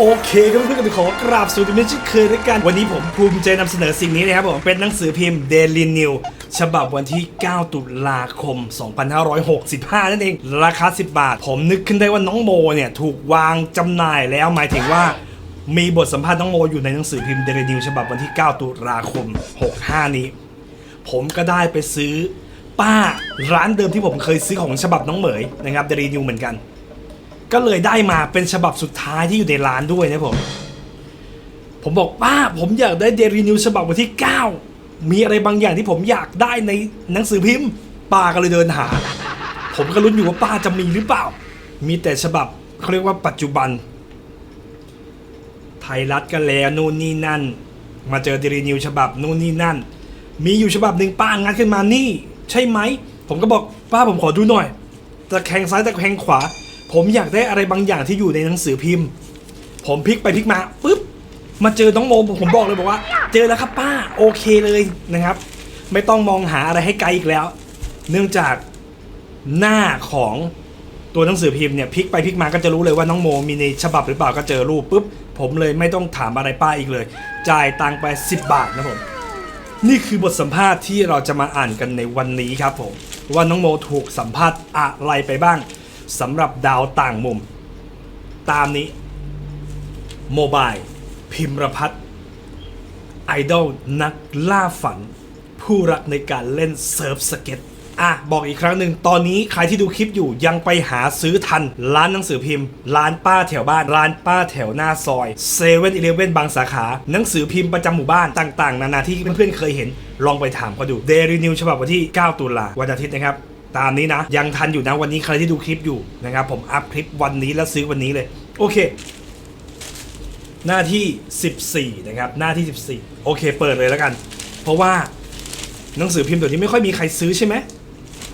โอเคก็เพื่อนๆกันขอกราบสวัสดีเช่นเคยด้วยกัน วันนี้ผมภูมิใจนำเสนอสิ่งนี้นะครับผมเป็นหนังสือพิมพ์ Daily New ฉบับวันที่ 9 ตุลาคม 2565 นั่นเอง ราคา 10 บาท ผมนึกขึ้นได้ว่าน้องโมเนี่ย ถูกวางจำหน่ายแล้วหมายถึงว่ามีบทสัมภาษณ์น้องโมอยู่ในหนังสือพิมพ์ Daily New ฉบับวันที่ 9 ตุลาคม 65 นี้ ผมก็ได้ไปซื้อป้าร้านเดิมที่ผมเคยซื้อของฉบับน้องเหมยนะครับ Daily New เหมือนกัน ก็เลยได้มาเป็นฉบับสุดท้ายที่อยู่ในร้านด้วยนะผม ผมบอกป้าผมอยากได้เดรีนิวฉบับวันที่ 9 มีอะไรบางอย่างที่ผมอยากได้ในหนังสือพิมพ์ป้าก็เลยเดินหา ผมก็ลุ้นอยู่ว่าป้าจะมีหรือเปล่า มีแต่ฉบับเขาเรียกว่าปัจจุบัน ไทยรัฐกันแล้วนู่นนี่นั่น มาเจอเดรีนิวฉบับนู่นนี่นั่น มีอยู่ฉบับหนึ่งป้างัดขึ้นมานี่ ใช่ไหม ผมก็บอกป้าผมขอดูหน่อยตะแคงซ้ายตะแคงขวา ผมอยากได้อะไรบางอย่างที่อยู่ในหนังสือพิมพ์ ผมพลิกไปพลิกมาปุ๊บมาเจอน้องโมผมบอกเลยบอกว่า เจอแล้วครับป้าโอเคเลยนะครับ ไม่ต้องมองหาอะไรให้ไกลอีกแล้ว เนื่องจากหน้าของตัวหนังสือพิมพ์เนี่ยพลิกไปพลิกมาก็จะรู้เลยว่าน้องโมมีในฉบับหรือเปล่าก็เจอรูปปุ๊บผมเลยไม่ต้องถามอะไรป้าอีกเลย จ่ายตังค์ไป 10 บาทนะผมนี่คือบทสัมภาษณ์ที่เราจะมาอ่านกันในวันนี้ครับผมว่าน้องโมถูกสัมภาษณ์อะไรไปบ้าง สำหรับดาวต่างมุม ตามนี้โมบายพิมรพัฒน์ไอดอลนักล่าฝัน ผู้รักในการเล่นเซิร์ฟสเก็ตอะ บอกอีกครั้งหนึ่งตอนนี้ใครที่ดูคลิปอยู่ยังไปหาซื้อทัน ร้านหนังสือพิมพ์ ร้านป้าแถวบ้าน ร้านป้าแถวหน้าซอยเซเว่นอีเลฟเว่นบางสาขา หนังสือพิมพ์ประจำหมู่บ้านต่าง ๆ นานาที่เพื่อนๆเคยเห็น ลองไปถามเขาดูเดลี่นิวฉบับวันที่ 9 ตุลาวันอาทิตย์นะครับ ตามนี้นะ ยังทันอยู่นะวันนี้ใครที่ดูคลิปอยู่นะครับผมอัพคลิปวันนี้แล้วซื้อวันนี้เลย โอเค หน้าที่ 14 นะครับ หน้าที่ 14 โอเค เปิดเลยแล้วกัน เพราะว่าหนังสือพิมพ์ตัวนี้ไม่ค่อยมีใครซื้อใช่ไหม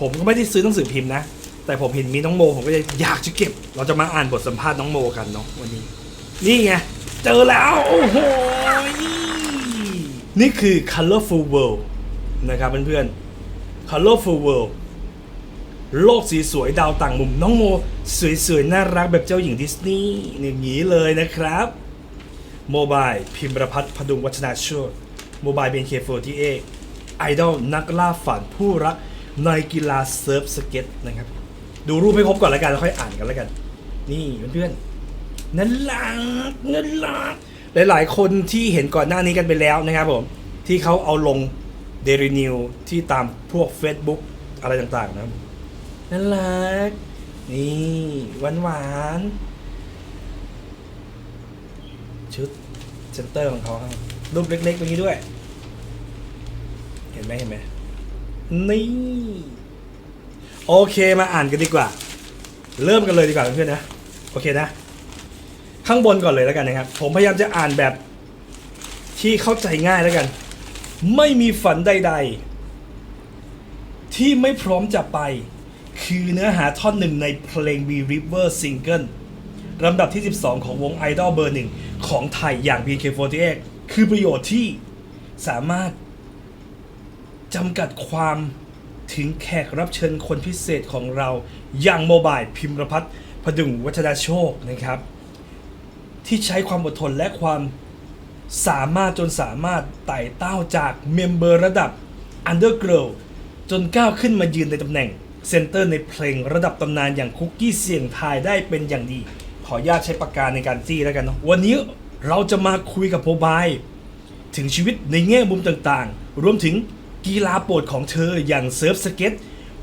ผมก็ไม่ได้ซื้อหนังสือพิมพ์นะ แต่ผมเห็นมีน้องโมผมก็เลยอยากจะเก็บ เราจะมาอ่านบทสัมภาษณ์น้องโมกันเนาะวันนี้ นี่ไงเจอแล้วโอ้โหนี่คือ Colorful World นะครับเพื่อนๆ Colorful World โลกสีสวยดาวต่างมุมน้องโม สวยๆ น่ารักแบบเจ้าหญิงดิสนีย์อย่างนี้เลยนะครับโมบายพิมรพัฒน์พดุงวัฒนาโชตโมบายเบนเคโฟที่เอไอดอลนักล่าฝันผู้รักในกีฬาเซิร์ฟสเก็ตนะครับ ดูรูปให้ครบก่อนแล้วกันแล้วค่อยอ่านกันแล้วกัน นี่เพื่อนๆนั่นลักนั่นลักหลายๆ คนที่เห็นก่อนหน้านี้กันไปแล้วนะครับผม ที่เขาเอาลงเดรินิวที่ตามพวก Facebook อะไรต่างๆนะครับ น่ารัก นี่หวานหวานๆชุดเซนเตอร์ของเขาครับรูปเล็กๆตรงนี้ด้วย เห็นไหมเห็นไหมนี่ โอเคมาอ่านกันดีกว่า เริ่มกันเลยดีกว่าเพื่อนๆนะ โอเคนะ ข้างบนก่อนเลยแล้วกันนะครับ ผมพยายามจะอ่านแบบที่เข้าใจง่ายแล้วกัน ไม่มีฝันใด ๆ ที่ไม่พร้อมจะไป คือเนื้อหาท่อนหนึ่งในเพลง Be River Single ลำดับที่ 12 ของวงไอดอลเบอร์หนึ่งของไทยอย่าง BK48 คือประโยชน์ที่สามารถจำกัดความถึงแขกรับเชิญคนพิเศษของเรา อย่างโมบายพิมรพัฒน์พดุงวัฒนาโชคนะครับ ที่ใช้ความอดทนและความสามารถจนสามารถไต่เต้าจากเมมเบอร์ระดับ Undergirl จนก้าวขึ้นมายืนในตำแหน่ง เซนเตอร์ในเพลงระดับตำนานอย่างคุกกี้เสียงทายได้เป็นอย่างดี ขออนุญาตใช้ปากกาในการจี้แล้วกันเนาะวันนี้เราจะมาคุยกับโมบายถึงชีวิตในแง่มุมต่างๆ รวมถึงกีฬาโปรดของเธออย่างเซิร์ฟสเก็ต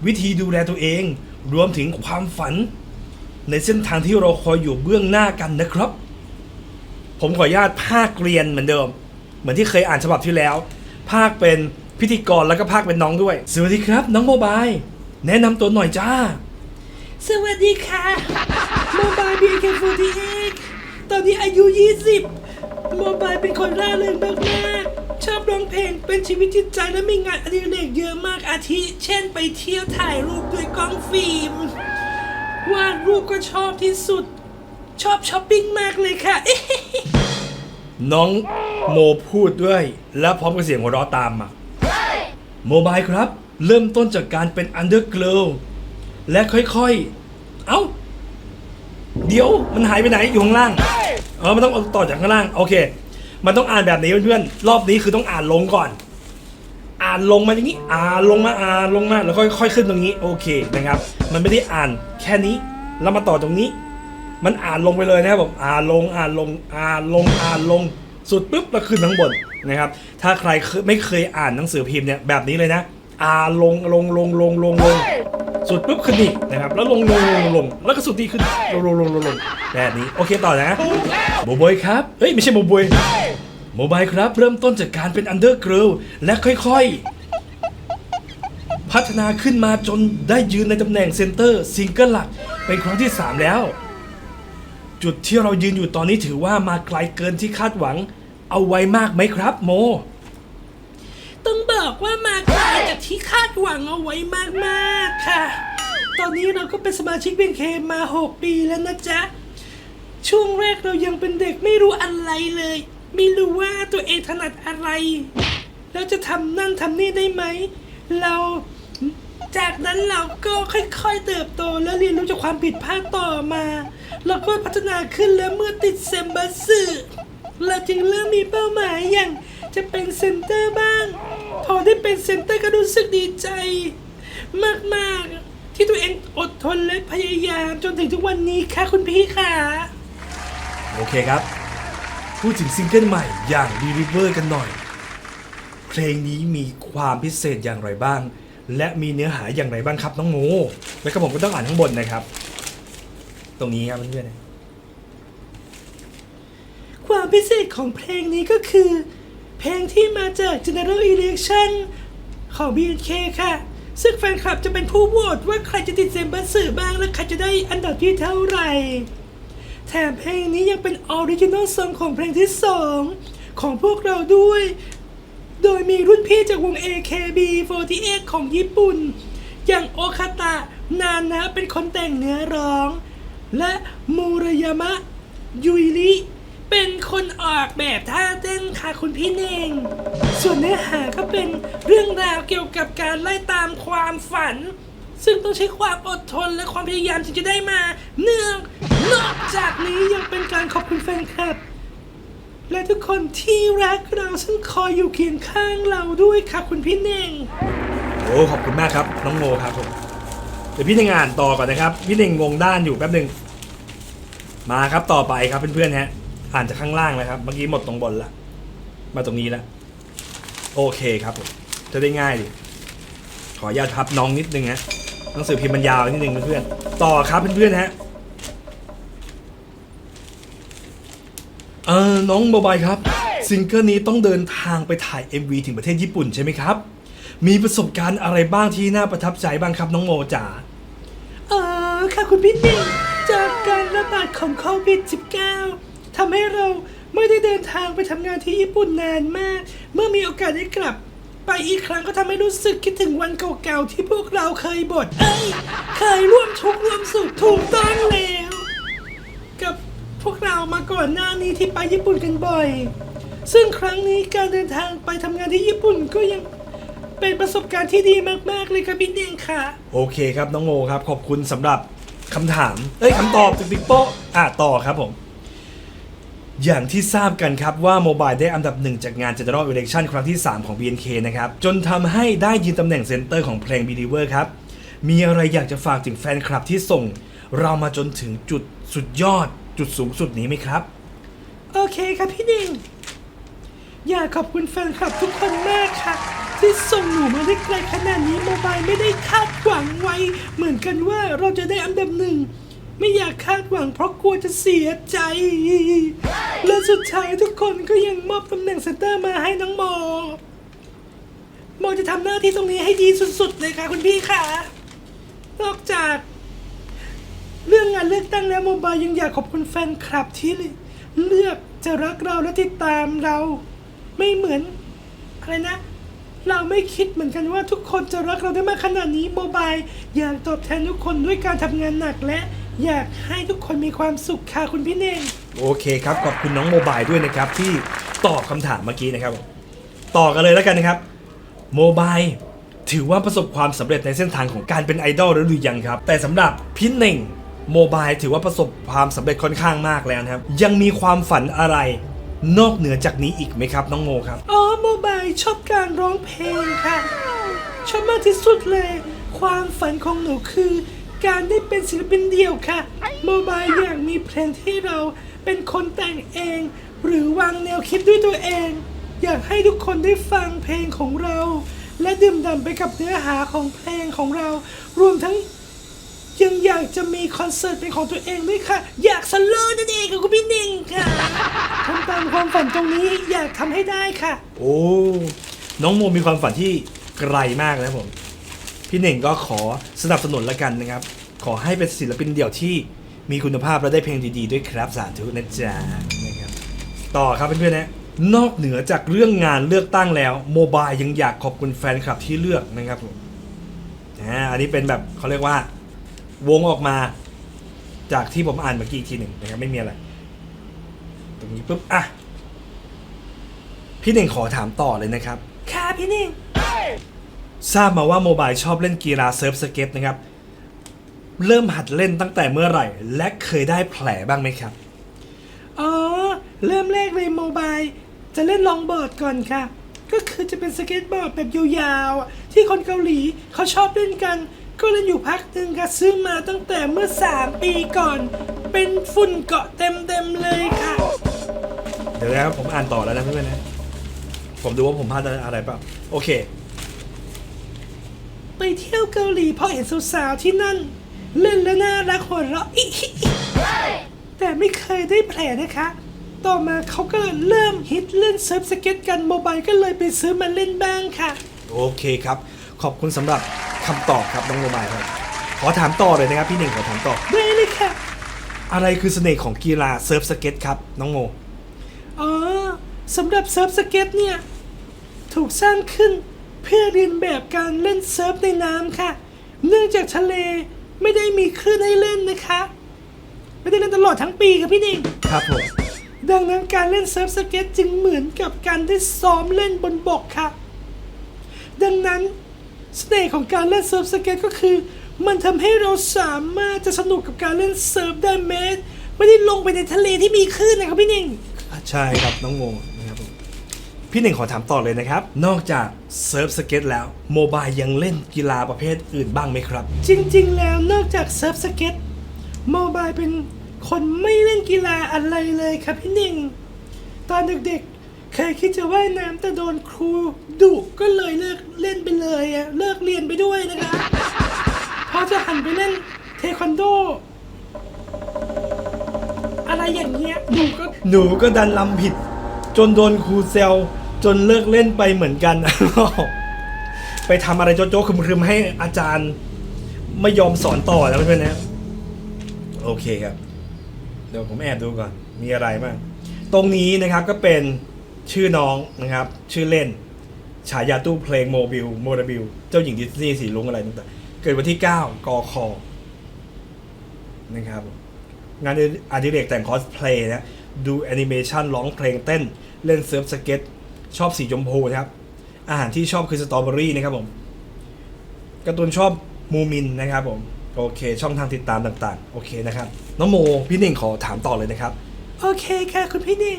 วิธีดูแลตัวเอง รวมถึงความฝัน ในเส้นทางที่เราคอยอยู่เบื้องหน้ากันนะครับ ผมขออนุญาตภาคเรียนเหมือนเดิม เหมือนที่เคยอ่านฉบับที่แล้ว ภาคเป็นพิธีกรแล้วก็ภาคเป็นน้องด้วย สวัสดีครับ น้องโมบาย แนะนำตัวหน่อยจ้า สวัสดีค่ะโมบายบีเคฟูทีเอกตอนนี้อายุ 20โมบายเป็นคนร่าเริงมากๆ ชอบร้องเพลงเป็นชีวิตจิตใจและมีงานอดิเรกเยอะมากอาทิ เช่นไปเที่ยวถ่ายรูปด้วยกล้องฟิล์มวาดรูปก็ชอบที่สุด ชอบช้อปปิ้งมากเลยค่ะ น้องโมพูดด้วย และพร้อมกับเสียงหัวเราะตามมาโมบายครับ เริ่มต้นจากการเป็นอันเดอร์เกลและค่อยๆ เอ้า เดี๋ยวมันหายไปไหนอยู่ข้างล่างเออมันต้องต่อจากข้างล่าง โอเค มันต้องอ่านแบบนี้เพื่อนๆรอบนี้คือต้องอ่านลงก่อน อ่านลงมาอย่างนี้ อ่านลงมาอ่านลงมาแล้วค่อยค่อยขึ้นตรงนี้ โอเคนะครับ มันไม่ได้อ่านแค่นี้แล้วมาต่อตรงนี้ มันอ่านลงไปเลยนะครับผมอ่านลงอ่านลงอ่านลงอ่านลงสุดปุ๊บแล้วขึ้นทั้งบนนะครับ ถ้าใครไม่เคยอ่านหนังสือพิมพ์เนี่ยแบบนี้เลยนะ อ่าลงลงลงลงลงลงสุดปุ๊บขึ้นนี่นะครับ แล้วลงลงลงลงแล้วก็สุดที่ขึ้นลงลงลงลงลงแบบนี้โอเคต่อนะโมบอยครับเฮ้ยไม่ใช่โมบอยโมบายครับเริ่มต้นจากการเป็นอันเดอร์เกิลและค่อยๆ พัฒนาขึ้นมาจนได้ยืนในตำแหน่งเซนเตอร์ซิงเกิลหลักเป็นครั้งที่ 3 แล้ว จุดที่เรายืนอยู่ตอนนี้ถือว่ามาไกลเกินที่คาดหวัง เอาไว้มากไหมครับ โม ต้องบอกว่ามาไกล จากที่คาดหวังเอาไว้มากๆค่ะ ตอนนี้เราก็เป็นสมาชิกเบนเคมา 6 ปีแล้วนะจ๊ะ ช่วงแรกเรายังเป็นเด็กไม่รู้อะไรเลย ไม่รู้ว่าตัวเองถนัดอะไรแล้วจะทำนั่นทำนี่ได้ไหม เราจากนั้นเราก็ค่อยๆเติบโตและเรียนรู้จากความผิดพลาดต่อมา เราก็พัฒนาขึ้นแล้วเมื่อติดเซมบัสสึเราจึงเริ่มมีเป้าหมายอย่างจะเป็นเซนเตอร์บ้าง พอได้เป็นเซนเตอร์ก็รู้สึกดีใจ มากๆ ที่ตัวเองอดทนและพยายามจนถึงทุกวันนี้ค่ะคุณพี่ค่ะ โอเคครับ พูดถึงซิงเกิลใหม่อย่าง Deliver กันหน่อย เพลงนี้มีความพิเศษอย่างไรบ้าง และมีเนื้อหาอย่างไรบ้างครับน้องโมแล้วก็ผมก็ต้องอ่านข้างบนนะครับ ตรงนี้ครับเพื่อนๆความพิเศษของเพลงนี้ก็คือ เพลงที่มาจาก General Election ของ BNK ค่ะ ซึ่งแฟนคลับจะเป็นผู้โหวตว่าใครจะติดเซมบัสสื่อบ้างและใครจะได้อันดับที่เท่าไหร่ แถมเพลงนี้ยังเป็นออริจินอลซองของเพลงที่ 2 ของพวกเราด้วย โดยมีรุ่นพี่จากวง AKB48 ของญี่ปุ่น อย่างโอคาตะนานะเป็นคนแต่งเนื้อร้อง และมูรายามะยุยริ เป็นคนออกแบบท่าเต้นค่ะคุณพี่เน่ง ส่วนเนื้อหาก็เป็นเรื่องราวเกี่ยวกับการไล่ตามความฝัน ซึ่งต้องใช้ความอดทนและความพยายามจึงจะได้มา เนื่องนอกจากนี้ยังเป็นการขอบคุณแฟนคลับ และทุกคนที่รักเราซึ่งคอยอยู่เคียงข้างเราด้วยค่ะคุณพี่เน่ง โอ้ขอบคุณมากครับ น้องโมครับผมเดี๋ยวพี่เน่งอ่านต่อก่อนนะครับ พี่เน่งงงด้านอยู่แป๊บหนึ่งมาครับต่อไปครับเพื่อนๆฮะ อ่านจากข้างล่างเลยครับ เมื่อกี้หมดตรงบนละมาตรงนี้ละโอเคครับผมจะได้ง่ายดิขออนุญาตพับน้องนิดนึงฮะหนังสือพิมพ์มันยาวนิดนึงเพื่อนๆต่อครับเพื่อนๆฮะเออน้องโมบายครับซิงเกิลนี้ต้องเดินทางไปถ่าย MV ถึงประเทศญี่ปุ่นใช่ไหมครับ มีประสบการณ์อะไรบ้างที่น่าประทับใจบ้างครับน้องโมจ๋าเออค่ะคุณพี่เน่งจากการระบาดของโควิด -19 ทำให้เราไม่ได้เดินทางไปทำงานที่ญี่ปุ่นนานมาก เมื่อมีโอกาสได้กลับ ไปอีกครั้งก็ทำให้รู้สึกคิดถึงวันเก่าๆที่พวกเราเคยบทเอ้ยเคยร่วมทุกข์ร่วมสุขถูกต้องแล้ว กับพวกเรามาก่อนหน้านี้ที่ไปญี่ปุ่นกันบ่อย ซึ่งครั้งนี้การเดินทางไปทำงานที่ญี่ปุ่นก็ยังเป็นประสบการณ์ที่ดีมากๆเลยครับพี่เน่งค่ะ โอเคครับน้องโมครับ ขอบคุณสำหรับคำถาม เอ้ยคำตอบจากบิ๊กโป๊ะอะต่อครับผม อย่างที่ทราบกันครับว่าโมบายได้อันดับหนึ่งจากงาน General Election ครั้งที่ 3 ของ BNK นะครับ จนทำให้ได้ยืนตำแหน่งเซนเตอร์ของเพลง Believer ครับ มีอะไรอยากจะฝากถึงแฟนคลับที่ส่ง เรามาจนถึงจุดสุดยอด จุดสูงสุดนี้ไหมครับ โอเคครับพี่นึ่งอยากขอบคุณแฟนคลับทุกคนมากค่ะ ที่ส่งหนูมาได้ไกลขนาดนี้โมบายไม่ได้คาดหวังไว้ เหมือนกันว่าเราจะได้อันดับหนึ่ง ไม่อยากคาดหวังเพราะกลัวจะเสียใจ และสุดท้ายทุกคนก็ยังมอบตำแหน่งเซนเตอร์มาให้น้องโมโมจะทำหน้าที่ตรงนี้ให้ดีสุดๆเลยค่ะคุณพี่ค่ะ นอกจาก เรื่องงานเลือกตั้งแล้วโมบายยังอยากขอบคุณแฟนคลับที่เลือกจะรักเราและติดตามเรา ไม่เหมือนอะไรนะ เราไม่คิดเหมือนกันว่าทุกคนจะรักเราได้มากขนาดนี้โมบายอยากตอบแทนทุกคนด้วยการทำงานหนักและ อยากให้ทุกคนมีความสุขค่ะคุณพี่เน่ง โอเคครับ ขอบคุณน้องโมบายด้วยนะครับ ที่ตอบคำถามเมื่อกี้นะครับ ต่อกันเลยแล้วกันนะครับ โมบายถือว่าประสบความสำเร็จในเส้นทางของการเป็นไอดอลแล้วหรือยังครับ แต่สำหรับพี่เน่งโมบายถือว่าประสบความสำเร็จค่อนข้างมากแล้วนะครับ ยังมีความฝันอะไร นอกเหนือจากนี้อีกไหมครับ น้องโมครับ อ๋อโมบายชอบการร้องเพลงค่ะ ชอบมากที่สุดเลย ความฝันของหนูคือ การได้เป็นศิลปินเดี่ยวค่ะ โมบายอยากมีเพลงที่เราเป็นคนแต่งเอง หรือวางแนวคิดด้วยตัวเอง อยากให้ทุกคนได้ฟังเพลงของเรา และดื่มด่ำไปกับเนื้อหาของเพลงของเรา รวมทั้งยังอยากจะมีคอนเสิร์ตเป็นของตัวเองด้วยค่ะ อยากสโลว์นั่นเองกับคุณพี่หนึ่งค่ะทำตามความฝันตรงนี้อยากทำให้ได้ค่ะ โอ้ น้องโมมีความฝันที่ไกลมากนะผม พี่เน่งก็ขอสนับสนุนละกันนะครับ ขอให้เป็นศิลปินเดี่ยวที่มีคุณภาพและได้เพลงดีๆด้วยครับสาธุนะจ๊ะนะครับต่อครับเพื่อนๆนะนอกเหนือจากเรื่องงานเลือกตั้งแล้วโมบายยังอยากขอบคุณแฟนคลับที่เลือกนะครับผมอ่าอันนี้เป็นแบบเขาเรียกว่า วงออกมา จากที่ผมอ่านเมื่อกี้อีกทีหนึ่งนะครับไม่มีอะไร ตรงนี้ปุ๊บอะพี่เน่งขอถามต่อเลยนะครับ ค่ะพี่หนึ่ง ทราบมาว่าโมบายชอบเล่นกีฬาเซิร์ฟสเก็ตนะครับ เริ่มหัดเล่นตั้งแต่เมื่อไหร่ และเคยได้แผลบ้างไหมครับ อ๋อ เริ่มแรกเลยโมบายจะเล่นลองบอร์ดก่อนค่ะ ก็คือจะเป็นสเก็ตบอร์ดแบบยาวๆ ที่คนเกาหลีเขาชอบเล่นกัน ก็เล่นอยู่พักหนึ่งค่ะซื้อมาตั้งแต่เมื่อ 3 ปีก่อน เป็นฝุ่นเกาะเต็มๆเลยค่ะ เดี๋ยวนะครับผมอ่านต่อแล้วนะเพื่อนๆนะ ผมดูว่าผมพลาดอะไรเปล่าโอเค ไปเที่ยวเกาหลีเพราะเห็นสาวๆที่นั่น เล่นแล้วน่ารักหัวเราะอิอิอิแต่ไม่เคยได้แผลนะคะ ต่อมาเขาก็เริ่มฮิตเล่นเซิร์ฟสเก็ตกันโมบายก็เลยไปซื้อมาเล่นบ้างค่ะ โอเคครับ ขอบคุณสำหรับคำตอบครับน้องโมบายครับ ขอถามต่อเลยนะครับพี่เน่งขอถามต่อ ได้เลยค่ะ อะไรคือเสน่ห์ของกีฬาเซิร์ฟสเก็ตครับน้องโม อ๋อสำหรับเซิร์ฟสเก็ตเนี่ย ถูกสร้างขึ้น เพื่อเรียนแบบการเล่นเซิร์ฟในน้ำค่ะ เนื่องจากทะเลไม่ได้มีคลื่นให้เล่นนะคะ ไม่ได้เล่นตลอดทั้งปีค่ะพี่นิ่งครับผม ดังนั้นการเล่นเซิร์ฟสเก็ตจึงเหมือนกับการได้ซ้อมเล่นบนบกค่ะ ดังนั้นเสน่ห์ของการเล่นเซิร์ฟสเก็ตก็คือ มันทำให้เราสามารถจะสนุกกับการเล่นเซิร์ฟได้แม้ไม่ได้ลงไปในทะเลที่มีคลื่นนะครับพี่นิ่งใช่ครับน้องโมนะครับผม พี่หนึ่งขอถามต่อเลยนะครับ นอกจากเซิร์ฟสเก็ตแล้วโมบายยังเล่นกีฬาประเภทอื่นบ้างไหมครับ จริงๆ แล้วนอกจากเซิร์ฟสเก็ตโมบายเป็นคนไม่เล่นกีฬาอะไรเลยครับพี่หนึ่ง ตอนเด็กๆ เคยคิดจะว่ายน้ำแต่โดนครูดุก็เลยเลิกเล่นไปเลยอะเลิกเรียนไปด้วยนะคะพอจะหันไปเล่นเทควันโด อะไรอย่างเงี้ยดุก็หนูก็ดันลำผิด จนโดนครูเซล จนเลิกเล่นไปเหมือนกัน ไปทำอะไรโจ๊กๆคึมๆให้อาจารย์ ไม่ยอมสอนต่อแล้วเพื่อนๆนะโอเคครับ เดี๋ยวผมแอบดูก่อน มีอะไรบ้างตรงนี้นะครับก็เป็นชื่อน้องนะครับ ชื่อเล่น ฉายาตู้เพลงโมบิลโมดบิลเจ้าหญิงดิสนีย์สีลุงอะไรต่างๆเกิดวันที่ 9กคนะครับ งานอดิเรกแต่งคอสเพลย์นะ ดูแอนิเมชันร้องเพลงเต้น เล่นเซิร์ฟสเก็ต ชอบสีชมพูนะครับ อาหารที่ชอบคือสตรอเบอรี่นะครับผมการ์ตูนชอบมูมินนะครับผมโอเค ช่องทางติดตามต่างๆ โอเคนะครับ น้องโมพี่เน่งขอถามต่อเลยนะครับ โอเคค่ะคุณพี่หนึ่ง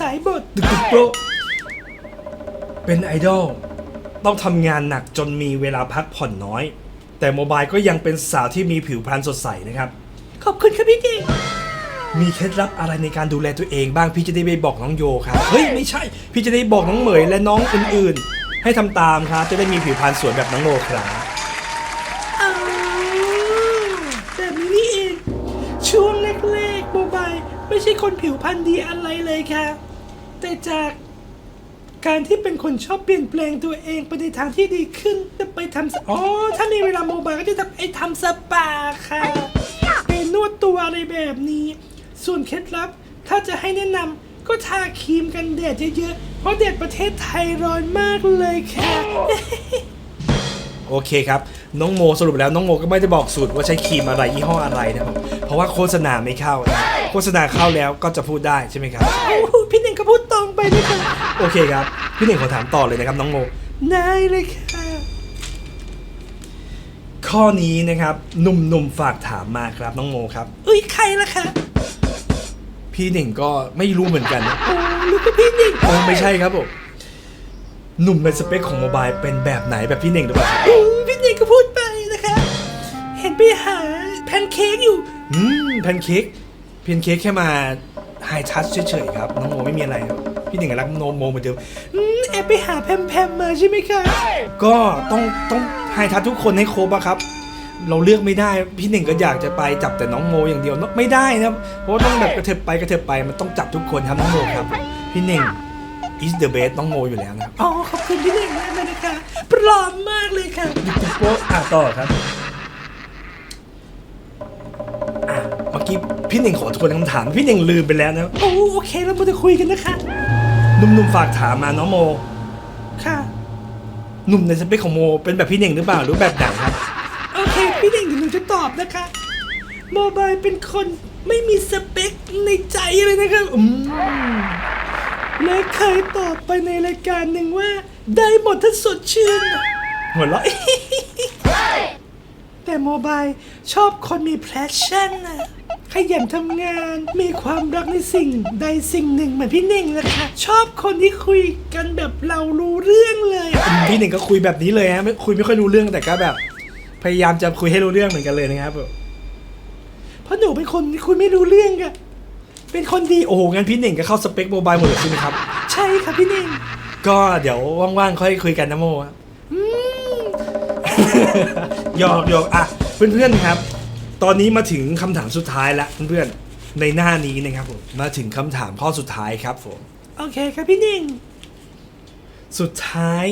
สายบทตึกตึกโปรเป็นไอดอลต้องทำงานหนักจนมีเวลาพักผ่อนน้อย แต่โมบายก็ยังเป็นสาวที่มีผิวพรรณสดใสนะครับ ขอบคุณครับพี่หนึ่ง มีเคล็ดลับอะไรในการดูแลตัวเองบ้างพี่จะได้ไปบอกน้องโยครับเฮ้ยไม่ใช่ พี่จะได้บอกน้องเหมยและน้องอื่นๆ ให้ทำตามครับจะได้มีผิวพรรณสวยแบบน้องโมครับ อ๋อแบบนี้นี่เองช่วงแรกๆโมบายไม่ใช่คนผิวพรรณดีอะไรเลยค่ะ แต่จากการที่เป็นคนชอบเปลี่ยนแปลงตัวเองไปในทางที่ดีขึ้นจะไปทำสอ๋อถ้ามีเวลาโมบายก็จะทำไอ้ทำสปาค่ะไปนวดตัวอะไรแบบนี้ ส่วนเคล็ดลับ ถ้าจะให้แนะนำก็ทาครีมกันแดดเยอะๆ เพราะแดดประเทศไทยร้อนมากเลยค่ะ โอเคครับ น้องโมสรุปแล้วน้องโมก็ไม่ได้บอกสูตรว่าใช้ครีมอะไรยี่ห้ออะไรนะครับเพราะว่าโฆษณาไม่เข้านะโฆษณาเข้าแล้วก็จะพูดได้ใช่ไหมครับโอ้โหพี่หนึ่งก็พูดตรงไปเลยค่ะโอเคครับ พี่หนึ่งขอถามต่อเลยนะครับ น้องโมได้เลยค่ะขข้อนี้นะครับหนุ่มๆฝากถามมาครับน้องโมครับ อุ้ยใครล่ะคะ พี่หนึ่งก็ไม่รู้เหมือนกันนะโอ้ลูกก็พี่หนึ่งเออไม่ใช่ครับผมหนุ่มในสเปคของโมบายเป็นแบบไหนแบบพี่หนึ่งหรือเปล่าโอ้พี่หนึ่งก็พูดไปนะคะ เห็นไปหาแพนเค้กอยู่ อืมแพนเค้กแพนเค้กแค่มาไฮทัชเฉยๆครับ น้องโมไม่มีอะไรครับ พี่หนึ่งก็รักโนโมเหมือนเดิมอืมแอบไปหาแพมแพมมาใช่ไหมคะก็ต้องต้องไฮทัชทุกคนให้ครบอะครับ เราเลือกไม่ได้ พี่หนึ่งก็อยากจะไปจับแต่น้องโมอย่างเดียวไม่ได้นะเพราะว่าต้องแบบกระเถิบไปกระเถิบไปมันต้องจับทุกคนครับน้องโมครับ พี่หนึ่ง is the best น้องโมอยู่แล้วนะครับอ๋อขอบคุณพี่หนึ่งมากเลยนะคะปลอมมากเลยค่ะติ๊กโป๊ะอะต่อครับอะเมื่อกี้พี่หนึ่งขอทวนคำถามพี่หนึ่งลืมไปแล้วนะโอ้โอเคเรามาจะคุยกันนะคะหนุ่มๆฝากถามมาน้องโมค่ะหนุ่มในสเปคของโมเป็นแบบพี่หนึ่งหรือเปล่าหรือแบบไหนครับโอเค พี่หนึ่งหนูจะตอบนะคะโมบายเป็นคนไม่มีสเปคในใจเลยนะคะอืมและเคยตอบไปในรายการหนึ่งว่า ได้หมดถ้าสดชื่น หัวเราะ แต่โมบายชอบคนมีแพชชั่นนะขยันทำงานมีความรักในสิ่งใดสิ่งหนึ่งเหมือนพี่เน่งนะคะชอบคนที่คุยกันแบบเรารู้เรื่องเลย พี่หนึ่งก็คุยแบบนี้เลยฮะไม่คุยไม่ค่อยรู้เรื่องแต่ก็แบบ พยายามจะคุยให้รู้เรื่องเหมือนกันเลยนะครับเพราะหนูเป็นคนที่คุยไม่รู้เรื่องอะเป็นคนดีโอ้โหงั้นพี่หนึ่งก็เข้าสเปคโมบายหมดเลยใช่ไหมครับ ใช่ค่ะพี่เน่งก็เดี๋ยวว่างๆค่อยคุยกันนะโมครับอืมหยอกหยอกอะเพื่อนๆครับ ตอนนี้มาถึงคำถามสุดท้ายแล้วเพื่อนๆในหน้านี้นะครับผมมาถึงคำถามข้อสุดท้ายครับผมโอเคค่ะพี่เน่งสุดท้าย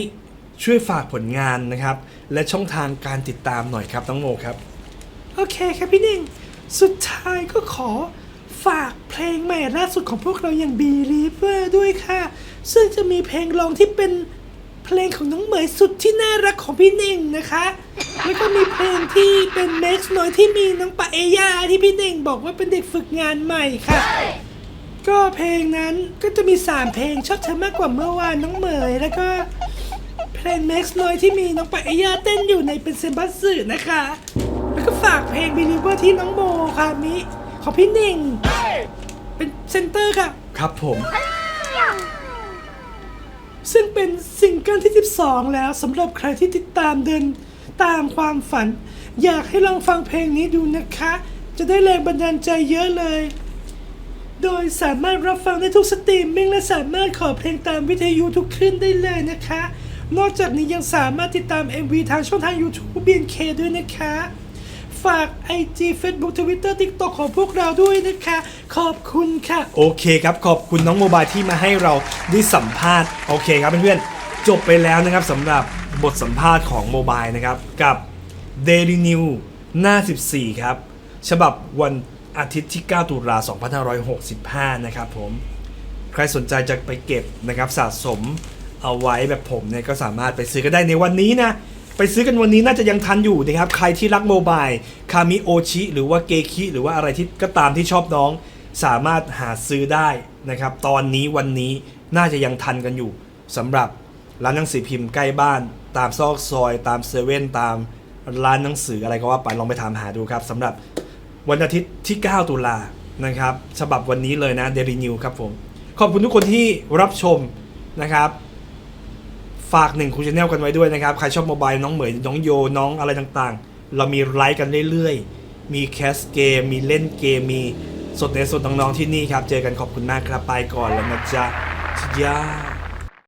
ช่วยฝากผลงานนะครับ และช่องทางการติดตามหน่อยครับน้องโมครับ โอเคครับพี่เน่ง สุดท้ายก็ขอฝากเพลงใหม่ล่าสุดของพวกเราอย่าง Believer ด้วยค่ะ ซึ่งจะมีเพลงรองที่เป็นเพลงของน้องเหมยสุดที่น่ารักของพี่เน่งนะคะ แล้วก็มีเพลงที่เป็น Max น้อยที่มีน้องปะเอยาที่พี่เน่งบอกว่าเป็นเด็กฝึกงานใหม่ค่ะ ก็เพลงนั้นก็จะมี 3 เพลงชอบเธอมากกว่าเมื่อวานน้องเหมยแล้วก็ เพลง Max น้อยที่มีน้องปะเอย่าเต้นอยู่ในเป็นเซมบัสสึนะคะ แล้วก็ฝากเพลง Believer ที่น้องโมค่ะมิของพี่เน่ง เป็นเซนเตอร์ค่ะ ครับผม ซึ่งเป็นซิงเกิลที่ 12 แล้วสำหรับใครที่ติดตามเดินตามความฝัน อยากให้ลองฟังเพลงนี้ดูนะคะ จะได้แรงบันดาลใจเยอะเลย โดยสามารถรับฟังได้ทุกสตรีมมิ่งและสามารถขอเพลงตามวิทยุทุกคลื่นได้เลยนะคะ นอกจากนี้ยังสามารถติดตาม MV ทางช่องทาง YouTube BNK ด้วยนะคะ ฝาก IG Facebook Twitter TikTok ของพวกเราด้วยนะคะ ขอบคุณค่ะ โอเคครับ ขอบคุณน้องโมบายที่มาให้เราได้สัมภาษณ์ โอเคครับเพื่อนๆ จบไปแล้วนะครับสำหรับบทสัมภาษณ์ของโมบายนะครับ กับ Daily New หน้า 14 ครับ ฉบับวันอาทิตย์ที่ 9 ตุลา2565 นะครับผม ใครสนใจจะไปเก็บนะครับสะสม เอาไว้แบบผมเนี่ยก็สามารถไปซื้อกันได้ในวันนี้นะ ไปซื้อกันวันนี้น่าจะยังทันอยู่นะครับ ใครที่รักโมบายคามิโอชิหรือว่าเกคิหรือว่าอะไรที่ก็ตามที่ชอบน้อง สามารถหาซื้อได้นะครับ ตอนนี้วันนี้น่าจะยังทันกันอยู่สำหรับร้านหนังสือพิมพ์ใกล้บ้าน ตามซอกซอย ตามเซเว่นตามร้านหนังสืออะไรก็ว่าไปลองไปถามหาดูครับสำหรับวันอาทิตย์ที่ 9 ตุลานะครับฉบับวันนี้เลยนะ Daily New ครับผม ขอบคุณทุกคนที่รับชมนะครับ ฝากหนึ่งคุณชาแนลกันไว้ด้วยนะครับ ใครชอบโมบายน้องเหมยน้องโยน้องอะไรต่างๆ เรามีไลฟ์กันเรื่อยๆ มีแคสเกม มีเล่นเกม มีสดในสดน้องๆที่นี่ครับ เจอกันขอบคุณมากครับ ไปก่อนแล้วนะจ๊ะจ้า